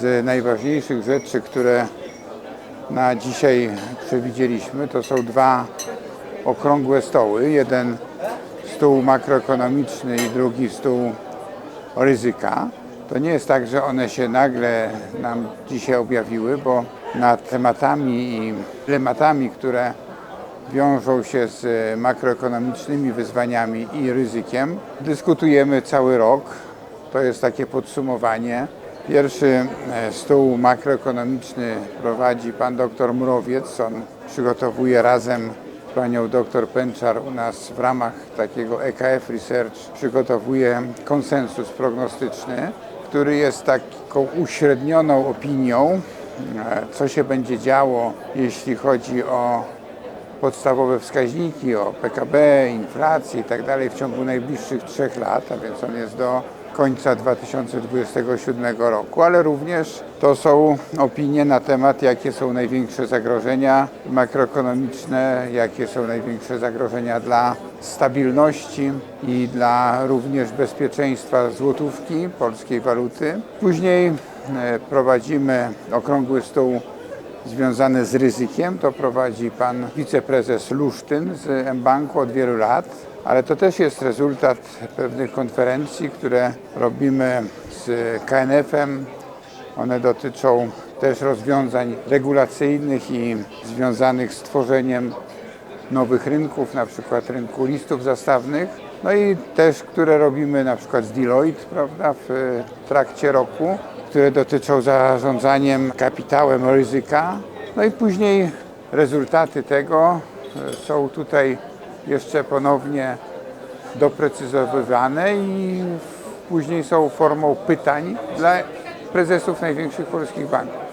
z najważniejszych rzeczy, które na dzisiaj przewidzieliśmy, to są dwa okrągłe stoły. Jeden stół makroekonomiczny i drugi stół ryzyka. To nie jest tak, że one się nagle nam dzisiaj objawiły, bo nad tematami i dylematami, które wiążą się z makroekonomicznymi wyzwaniami i ryzykiem, dyskutujemy cały rok. To jest takie podsumowanie. Pierwszy e, stół makroekonomiczny prowadzi pan dr Mrowiec. On przygotowuje razem z panią dr Pęczar u nas w ramach takiego EKF Research przygotowuje konsensus prognostyczny, który jest taką uśrednioną opinią, e, co się będzie działo, jeśli chodzi o podstawowe wskaźniki o PKB, inflację i tak w ciągu najbliższych trzech lat, a więc on jest do końca 2027 roku, ale również to są opinie na temat, jakie są największe zagrożenia makroekonomiczne, jakie są największe zagrożenia dla stabilności i dla również bezpieczeństwa złotówki, polskiej waluty. Później e, prowadzimy okrągły stół związane z ryzykiem. To prowadzi pan wiceprezes Lusztyn z mBanku od wielu lat, ale to też jest rezultat pewnych konferencji, które robimy z KNF-em. One dotyczą też rozwiązań regulacyjnych i związanych z tworzeniem nowych rynków, na przykład rynku listów zastawnych. No i też, które robimy na przykład z Deloitte, prawda, w trakcie roku, które dotyczą zarządzaniem kapitałem ryzyka. No i później rezultaty tego e, są tutaj jeszcze ponownie doprecyzowywane i później są formą pytań dla prezesów największych polskich banków.